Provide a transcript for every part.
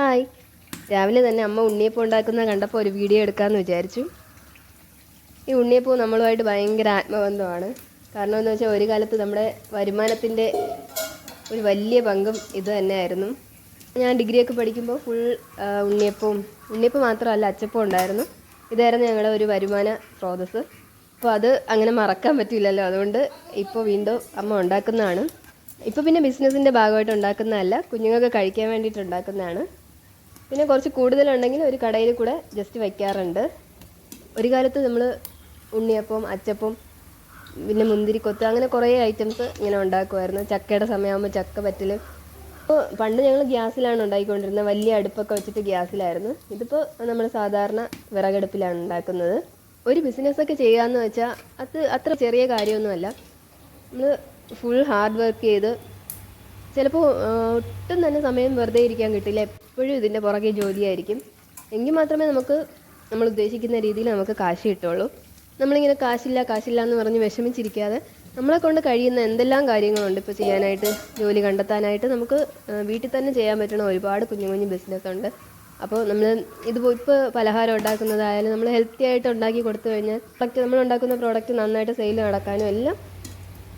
Hi. രാവിലെ തന്നെ അമ്മ ഉണ്ണിയപ്പം ഉണ്ടാക്കുന്ന കണ്ടപ്പോൾ ഒരു വീഡിയോ എടുക്കാമെന്ന് വിചാരിച്ചു. ഈ ഉണ്ണിയപ്പം നമ്മളുമായിട്ട് ഭയങ്കര ആത്മബന്ധമാണ്. കാരണം എന്ന് വെച്ചാൽ ഒരു കാലത്ത് നമ്മുടെ വരുമാനത്തിന്റെ ഒരു വലിയ പങ്കും ഇത് തന്നെയായിരുന്നു. ഞാൻ ഡിഗ്രിയൊക്കെ പഠിക്കുമ്പോൾ ഫുൾ ഉണ്ണിയപ്പവും ഉണ്ണിയപ്പം മാത്രമല്ല അച്ചപ്പം ഉണ്ടായിരുന്നു. ഇതായിരുന്നു ഞങ്ങളുടെ ഒരു വരുമാന സ്രോതസ്സ്. അപ്പോൾ അത് അങ്ങനെ മറക്കാൻ പറ്റില്ലല്ലോ അതുകൊണ്ട് ഇപ്പോൾ വീണ്ടും അമ്മ ഉണ്ടാക്കുന്നതാണ്. ഇപ്പോൾ പിന്നെ ബിസിനസ്സിന്റെ ഭാഗമായിട്ട് ഉണ്ടാക്കുന്നതല്ല കുഞ്ഞുങ്ങൾക്ക് കഴിക്കാൻ വേണ്ടിയിട്ട് ഉണ്ടാക്കുന്നതാണ്. പിന്നെ കുറച്ച് കൂടുതലുണ്ടെങ്കിൽ ഒരു കടയിൽ കൂടെ ജസ്റ്റ് വയ്ക്കാറുണ്ട് ഒരു കാലത്ത് നമ്മൾ ഉണ്ണിയപ്പം അച്ചപ്പം പിന്നെ മുന്തിരിക്കൊത്ത് അങ്ങനെ കുറേ ഐറ്റംസ് ഇങ്ങനെ ഉണ്ടാക്കുമായിരുന്നു. ചക്കയുടെ സമയമാകുമ്പോൾ ചക്ക പറ്റൽ ഇപ്പോൾ പണ്ട് ഞങ്ങൾ ഗ്യാസിലാണ് ഉണ്ടാക്കിക്കൊണ്ടിരുന്നത് വലിയ അടുപ്പൊക്കെ വെച്ചിട്ട് ഗ്യാസിലായിരുന്നു. ഇതിപ്പോൾ നമ്മൾ സാധാരണ വിറകടുപ്പിലാണ് ഉണ്ടാക്കുന്നത്. ഒരു ബിസിനസ്സൊക്കെ ചെയ്യാമെന്ന് വെച്ചാൽ അത് അത്ര ചെറിയ കാര്യമൊന്നുമല്ല. നമ്മൾ ഫുൾ ഹാർഡ് വർക്ക് ചെയ്ത് ചിലപ്പോൾ ഒട്ടും തന്നെ സമയം വെറുതെ ഇരിക്കാൻ കിട്ടില്ല. എപ്പോഴും ഇതിന്റെ പുറകെ ജോലിയായിരിക്കും. എങ്കിൽ മാത്രമേ നമുക്ക് നമ്മൾ ഉദ്ദേശിക്കുന്ന രീതിയിൽ നമുക്ക് കാശ് കിട്ടുള്ളൂ. നമ്മളിങ്ങനെ കാശില്ല കാശില്ല എന്ന് പറഞ്ഞ് വിഷമിച്ചിരിക്കാതെ നമ്മളെ കൊണ്ട് കഴിയുന്ന എന്തെല്ലാം കാര്യങ്ങളുണ്ട് ഇപ്പോൾ ചെയ്യാനായിട്ട് ജോലി കണ്ടെത്താനായിട്ട് നമുക്ക് വീട്ടിൽ തന്നെ ചെയ്യാൻ പറ്റുന്ന ഒരുപാട് കുഞ്ഞു കുഞ്ഞു ബിസിനസ് ഉണ്ട്. അപ്പോൾ നമ്മൾ ഇത് ഇപ്പോൾ പലഹാരം ഉണ്ടാക്കുന്നതായാലും നമ്മൾ ഹെൽത്തി ആയിട്ട് ഉണ്ടാക്കി കൊടുത്തു കഴിഞ്ഞാൽ പ്രൊഡക്റ്റ് നമ്മൾ ഉണ്ടാക്കുന്ന പ്രോഡക്റ്റ് നന്നായിട്ട് സെയിൽ നടക്കാനും എല്ലാം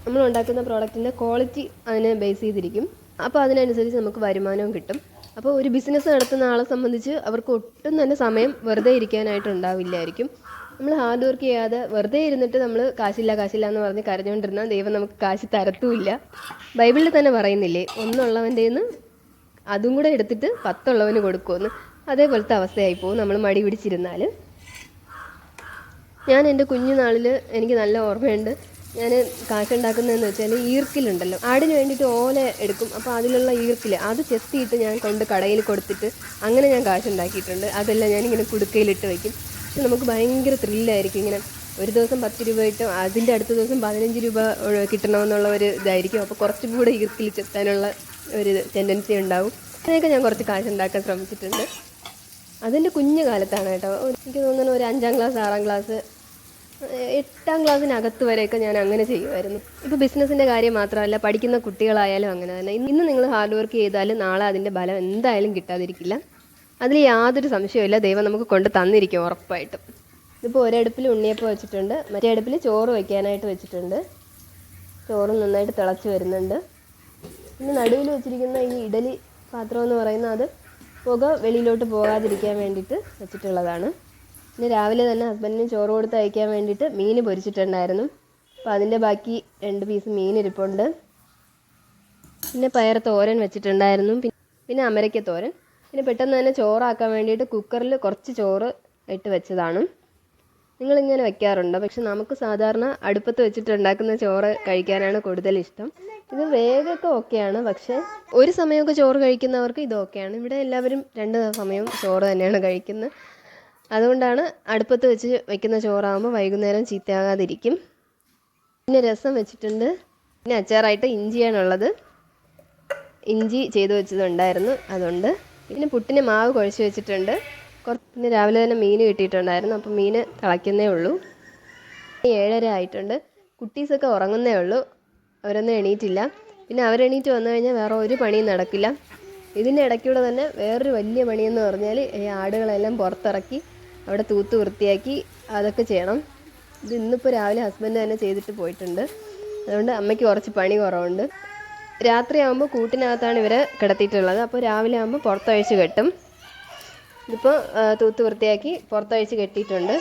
നമ്മൾ ഉണ്ടാക്കുന്ന പ്രോഡക്റ്റിന്റെ ക്വാളിറ്റി അതിനെ ബേസ് ചെയ്തിരിക്കും. അപ്പോൾ അതിനനുസരിച്ച് നമുക്ക് വരുമാനവും കിട്ടും. അപ്പോൾ ഒരു ബിസിനസ് നടത്തുന്ന ആളെ സംബന്ധിച്ച് അവർക്ക് ഒട്ടും തന്നെ സമയം വെറുതെ ഇരിക്കാനായിട്ട് ഉണ്ടാവില്ലായിരിക്കും. നമ്മൾ ഹാർഡ് വർക്ക് ചെയ്യാതെ വെറുതെ ഇരുന്നിട്ട് നമ്മൾ കാശില്ല കാശില്ല എന്ന് പറഞ്ഞ് കരഞ്ഞുകൊണ്ടിരുന്നാൽ ദൈവം നമുക്ക് കാശ് തരത്തുമില്ല. ബൈബിളിൽ തന്നെ പറയുന്നില്ലേ ഒന്നുള്ളവന്റെ നിന്ന് അതും കൂടെ എടുത്തിട്ട് പത്തുള്ളവന് കൊടുക്കുമെന്ന് അതേപോലത്തെ അവസ്ഥയായി പോകും നമ്മൾ മടി പിടിച്ചിരുന്നാൽ ഞാൻ എന്റെ കുഞ്ഞുനാളിൽ എനിക്ക് നല്ല ഓർമ്മയുണ്ട്. ഞാൻ കാശുണ്ടാക്കുന്നതെന്ന് വെച്ചാൽ ഈർക്കിലുണ്ടല്ലോ. ആടിന് വേണ്ടിയിട്ട് ഓല എടുക്കും. അപ്പോൾ അതിലുള്ള ഈർക്കിൽ അത് ചെത്തിയിട്ട് ഞാൻ കൊണ്ട് കടയിൽ കൊടുത്തിട്ട് അങ്ങനെ ഞാൻ കാശുണ്ടാക്കിയിട്ടുണ്ട് അതെല്ലാം ഞാനിങ്ങനെ കുടുക്കയിലിട്ട് വയ്ക്കും പക്ഷെ നമുക്ക് ഭയങ്കര ത്രില്ലായിരിക്കും ഇങ്ങനെ ഒരു ദിവസം പത്ത് രൂപ കിട്ടും. അതിന്റെ അടുത്ത ദിവസം പതിനഞ്ച് രൂപ കിട്ടണമെന്നുള്ള ഒരു ഇതായിരിക്കും. അപ്പോൾ കുറച്ചും കൂടെ ഈർക്കിൽ ചെത്താനുള്ള ഒരു ടെൻഡൻസി ഉണ്ടാവും. അതിനൊക്കെ ഞാൻ കുറച്ച് കാശുണ്ടാക്കാൻ ശ്രമിച്ചിട്ടുണ്ട്. അതിന്റെ കുഞ്ഞു കാലത്താണ് കേട്ടോ. എനിക്ക് തോന്നുന്നു ഒരു അഞ്ചാം ക്ലാസ് ആറാം ക്ലാസ് എട്ടാം ക്ലാസ്സിനകത്ത് വരെയൊക്കെ ഞാൻ അങ്ങനെ ചെയ്യുമായിരുന്നു. ഇപ്പോൾ ബിസിനസ്സിന്റെ കാര്യം മാത്രമല്ല പഠിക്കുന്ന കുട്ടികളായാലും അങ്ങനെ തന്നെ. ഇന്ന് നിങ്ങൾ ഹാർഡ് വർക്ക് ചെയ്താലും നാളെ അതിന്റെ ഫലം എന്തായാലും കിട്ടാതിരിക്കില്ല. അതിൽ യാതൊരു സംശയമില്ല ദൈവം നമുക്ക് കൊണ്ട് തന്നിരിക്കും ഉറപ്പായിട്ടും. ഇതിപ്പോൾ ഒരടുപ്പിൽ ഉണ്ണിയപ്പം വെച്ചിട്ടുണ്ട്. മറ്റേ അടുപ്പിൽ ചോറ് വയ്ക്കാനായിട്ട് വെച്ചിട്ടുണ്ട്. ചോറ് നന്നായിട്ട് തിളച്ച് വരുന്നുണ്ട്. പിന്നെ നടുവിൽ വെച്ചിരിക്കുന്ന ഈ ഇഡലി പാത്രം എന്ന് പറയുന്ന അത് പുക വെളിയിലോട്ട് പോകാതിരിക്കാൻ വേണ്ടിയിട്ട് വെച്ചിട്ടുള്ളതാണ്. പിന്നെ രാവിലെ തന്നെ ഹസ്ബൻഡിന് ചോറ് കൊടുത്ത് അയക്കാൻ വേണ്ടിയിട്ട് മീൻ പൊരിച്ചിട്ടുണ്ടായിരുന്നു. അപ്പോൾ അതിന്റെ ബാക്കി രണ്ട് പീസ് മീൻ ഇരിപ്പുണ്ട്. പിന്നെ പയർ തോരൻ വെച്ചിട്ടുണ്ടായിരുന്നു. പിന്നെ അമരയ്ക്ക തോരൻ. പിന്നെ പെട്ടെന്ന് തന്നെ ചോറാക്കാൻ വേണ്ടിയിട്ട് കുക്കറിൽ കുറച്ച് ചോറ് ഇട്ട് വെച്ചതാണ്. നിങ്ങളിങ്ങനെ വെക്കാറുണ്ടോ? പക്ഷെ നമുക്ക് സാധാരണ അടുപ്പത്ത് വെച്ചിട്ട് ഉണ്ടാക്കുന്ന ചോറ് കഴിക്കാനാണ് കൂടുതൽ ഇഷ്ടം. ഇത് വേഗമൊക്കെ ഓക്കെയാണ്. പക്ഷേ ഒരു സമയമൊക്കെ ചോറ് കഴിക്കുന്നവർക്ക് ഇത് ഓക്കെയാണ്. ഇവിടെ എല്ലാവരും രണ്ട് സമയവും ചോറ് തന്നെയാണ് കഴിക്കുന്നത്. അതുകൊണ്ടാണ് അടുപ്പത്ത് വെച്ച് വെക്കുന്ന ചോറാകുമ്പോൾ വൈകുന്നേരം ചീത്തയാകാതിരിക്കും. പിന്നെ രസം വെച്ചിട്ടുണ്ട്. പിന്നെ അച്ചാറായിട്ട് ഇഞ്ചിയാണുള്ളത്. ഇഞ്ചി ചെയ്ത് വെച്ചതുണ്ടായിരുന്നു അതുകൊണ്ട്. പിന്നെ പുട്ടിന് മാവ് കുഴച്ച് വെച്ചിട്ടുണ്ട്. കുറച്ച് പിന്നെ രാവിലെ തന്നെ മീൻ കിട്ടിയിട്ടുണ്ടായിരുന്നു. അപ്പോൾ മീൻ തിളയ്ക്കുന്നേ ഉള്ളൂ. ഏഴര ആയിട്ടുണ്ട്. കുട്ടീസൊക്കെ ഉറങ്ങുന്നേ ഉള്ളൂ. അവരൊന്നും എണീറ്റില്ല. പിന്നെ അവരെണീറ്റ് വന്നു കഴിഞ്ഞാൽ വേറെ ഒരു പണിയും നടക്കില്ല. ഇതിന്റെ ഇടയ്ക്കൂടെ തന്നെ വേറൊരു വലിയ പണിയെന്ന് പറഞ്ഞാൽ ഈ ആടുകളെല്ലാം പുറത്തിറക്കി അവിടെ തൂത്ത് വൃത്തിയാക്കി അതൊക്കെ ചെയ്യണം. ഇത് ഇന്നിപ്പോൾ രാവിലെ ഹസ്ബൻഡ് തന്നെ ചെയ്തിട്ട് പോയിട്ടുണ്ട്. അതുകൊണ്ട് അമ്മയ്ക്ക് കുറച്ച് പണി കുറവുണ്ട്. രാത്രിയാകുമ്പോൾ കൂട്ടിനകത്താണ് ഇവരെ കിടത്തിയിട്ടുള്ളത്. അപ്പോൾ രാവിലെ ആകുമ്പോൾ പുറത്തഴിച്ച് കെട്ടും. ഇതിപ്പോൾ തൂത്ത് വൃത്തിയാക്കി പുറത്തഴിച്ച് കെട്ടിയിട്ടുണ്ട്.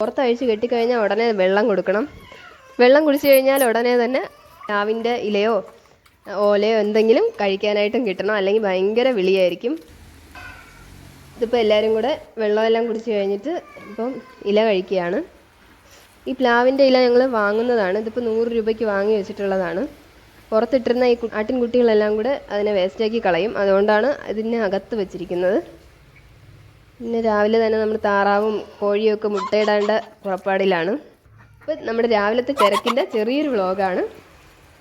പുറത്തഴിച്ച് കെട്ടിക്കഴിഞ്ഞാൽ ഉടനെ വെള്ളം കൊടുക്കണം. വെള്ളം കുടിച്ചു കഴിഞ്ഞാൽ ഉടനെ തന്നെ രാവിന്റെ ഇലയോ ഓലയോ എന്തെങ്കിലും കഴിക്കാനായിട്ടും കിട്ടണം. അല്ലെങ്കിൽ ഭയങ്കര വിളിയായിരിക്കും. ഇതിപ്പോൾ എല്ലാവരും കൂടെ വെള്ളമെല്ലാം കുടിച്ച് കഴിഞ്ഞിട്ട് ഇപ്പം ഇല കഴിക്കുകയാണ്. ഈ പ്ലാവിന്റെ ഇല ഞങ്ങൾ വാങ്ങുന്നതാണ്. ഇതിപ്പോൾ നൂറ് രൂപയ്ക്ക് വാങ്ങി വെച്ചിട്ടുള്ളതാണ്. പുറത്തിട്ടിരുന്ന ഈ ആട്ടിൻകുട്ടികളെല്ലാം കൂടെ അതിനെ വേസ്റ്റാക്കി കളയും. അതുകൊണ്ടാണ് ഇതിനെ അകത്ത് വെച്ചിരിക്കുന്നത്. പിന്നെ രാവിലെ തന്നെ നമ്മൾ താറാവും കോഴിയൊക്കെ മുട്ടയിടേണ്ട പുറപ്പാടിലാണ്. ഇപ്പം നമ്മുടെ രാവിലത്തെ തിരക്കിന്റെ ചെറിയൊരു വ്ളോഗാണ്.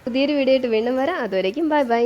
പുതിയൊരു വീഡിയോ ആയിട്ട് വീണ്ടും വരാം. അതുവരേക്കും ബൈ ബൈ.